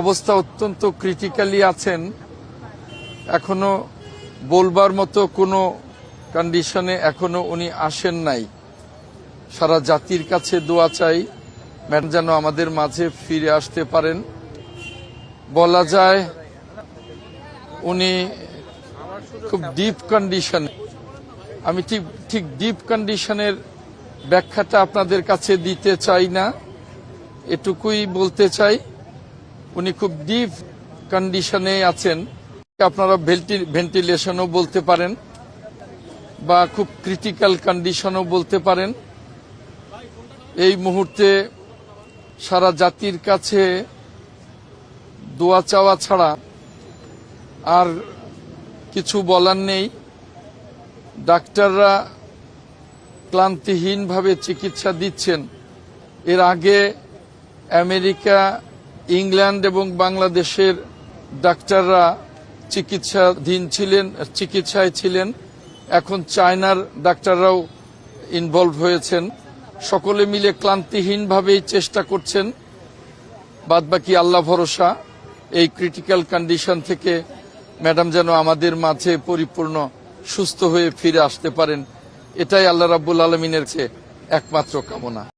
অবস্থা অত্যন্ত ক্রিটিক্যালি আছেন। এখনও বলবার মতো কোনো কন্ডিশনে এখনও উনি আসেন নাই। সারা জাতির কাছে দোয়া চাই, ম্যাডাম যেন আমাদের মাঝে ফিরে আসতে পারেন। বলা যায়, উনি খুব ডিপ কন্ডিশন আমি ঠিক ঠিক ডিপ কন্ডিশনের ব্যাখ্যাটা আপনাদের কাছে দিতে চাই না। এটুকুই বলতে চাই উনি খুব ডিপ কন্ডিশনে আছেন। আপনারা ভেন্টিলেশনও বলতে পারেন বা খুব ক্রিটিক্যাল কন্ডিশনও বলতে পারেন। এই মুহূর্তে সারা জাতির কাছে দোয়া চাওয়া ছাড়া আর কিছু বলার নেই। ডাক্তাররা ক্লান্তিহীনভাবে চিকিৎসা দিচ্ছেন। এর আগে আমেরিকা ইংল্যান্ড এবং বাংলাদেশের ডাক্তাররা চিকিৎসাধীন ছিলেন, চিকিৎসায় ছিলেন। এখন চায়নার ডাক্তাররাও ইনভলভ হয়েছেন। সকলে মিলে ক্লান্তিহীনভাবেই চেষ্টা করছেন। বাদবাকি আল্লাহ ভরসা, এই ক্রিটিক্যাল কন্ডিশন থেকে ম্যাডাম যেন আমাদের মাঝে পরিপূর্ণ, সুস্থ হয়ে ফিরে আসতে পারেন। এটাই আল্লাহ রাব্বুল আলমিনের চেয়ে একমাত্র কামনা।